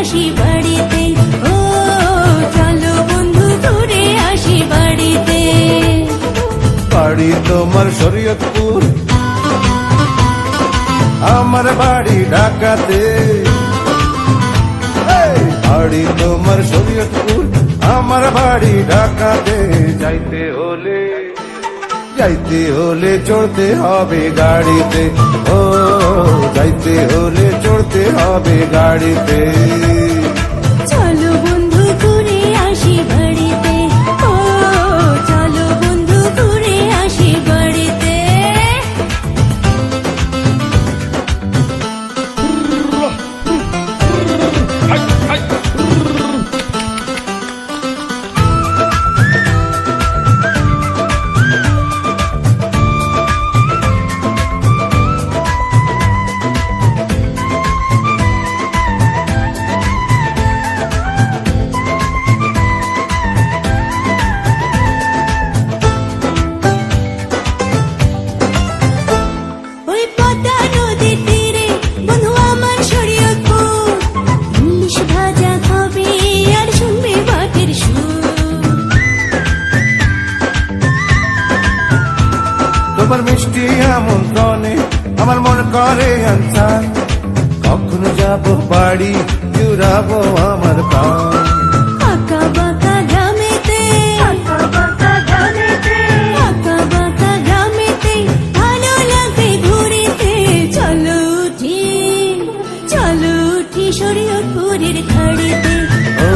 আসি বাড়িতে। ও, চলো বন্ধু ঘুরে আসি বাড়িতে। বাড়ি তোমার শরীয়তপুর। আমার বাড়ি ঢাকাতে। বাড়ি তোমার শরীয়তপুর। আমার বাড়ি ঢাকাতে। যাইতে হলে যাইতে হলে চড়তে হবে গাড়িতে। ও যাইতে হলে চড়তে হবে গাড়িতে। আমার মন করে আনসার। কখনো যাব বাড়ি জুড়াবো আমার প্রাণ। আঁকা বাঁকা গ্রামেতে আঁকা বাঁকা গ্রামেতে আঁকা বাঁকা গ্রামেতে ভালো লাগে ঘুরিতে। চলো উঠি চলো উঠি শরীয়তপুরের খাড়িতে। ও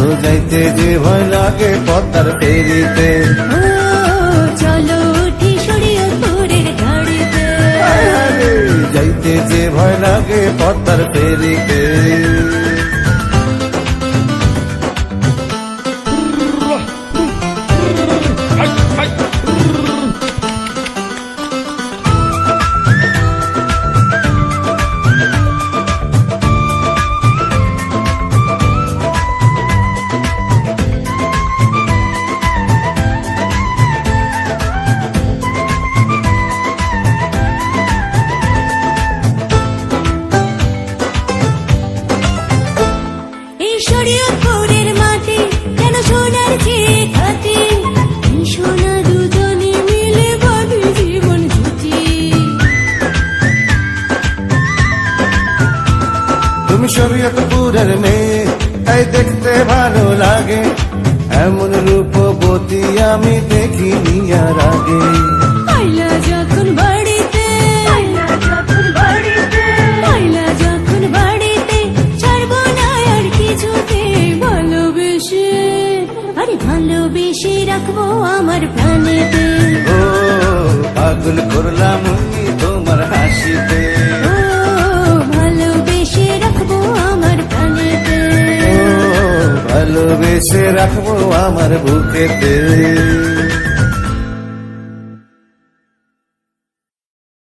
ও যাইতে যে ভয় লাগে পদ্মার ফেরিতে। লাগে পদ্মার ফেরিতে শরীয়তপুরের মাটি যেন সোনার চেয়ে এই সোনা দুজনে মিলে বাঁধে জীবন জুটি তুমি শরীয়তপুরের মেয়ে, তাই দেখতে ভালো লাগে। এমন রূপবতী আমি দেখিনি আর আগে। ভালোবেসে রাখব আমার প্রাণেতে। ও পাগল করলাম আমি তোমার হাসিতে। ও ভালোবেসে রাখব আমার প্রাণেতে। ও ভালোবেসে রাখব আমার বুকেতে।